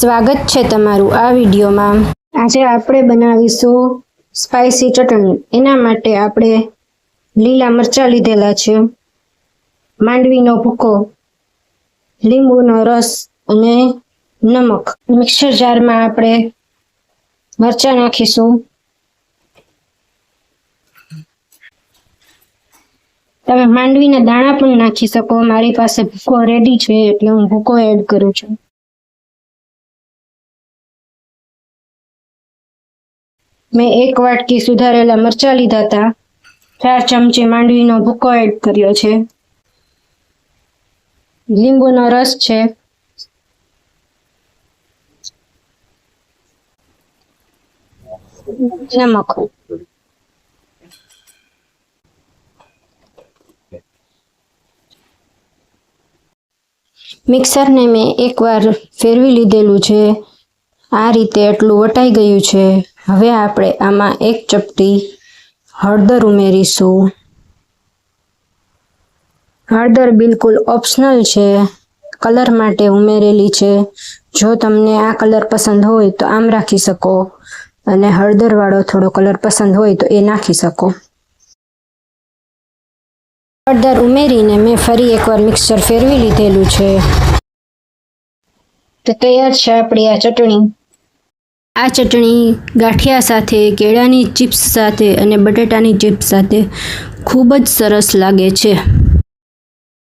સ્વાગત છે તમારું આ વિડીયોમાં. આજે આપણે બનાવીશું સ્પાઇસી ચટણી. એના માટે આપણે લીલા મરચાં લીધેલા છે, માંડવીનો ભૂકો, લીંબુનો રસ અને નમક. મિક્સર જારમાં આપણે મરચાં નાખીશું. તમે માંડવીના દાણા પણ નાખી શકો. મારી પાસે ભૂકો રેડી છે એટલે હું ભૂકો એડ કરું છું. મેં એક વાટકી સુધારેલા મરચાં લીધા હતા ચાર ચમચી માંડવીનો ભૂકો એડ કર્યો છે. લીંબુનો રસ છે. નમક મિક્સરને મેં એકવાર ફેરવી લીધેલું છે. આ રીતે એટલું વટાઈ ગયું છે. હવે આપણે આમાં એક ચપટી હળદર ઉમેરીશું. હળદર બિલકુલ ઓપ્શનલ છે. કલર માટે ઉમેરેલી છે. જો તમને આ કલર પસંદ હોય તો આમ રાખી શકો. અને હળદરવાળો થોડો કલર પસંદ હોય તો એ નાખી શકો. હળદર ઉમેરીને મેં ફરી એકવાર મિક્સર ફેરવી લીધેલું છે. તો તૈયાર છે આપણી આ ચટણી. આ ચટણી ગાંઠિયા સાથે, કેળાની ચિપ્સ સાથે અને બટેટાની ચિપ્સ સાથે ખૂબ જ સરસ લાગે છે.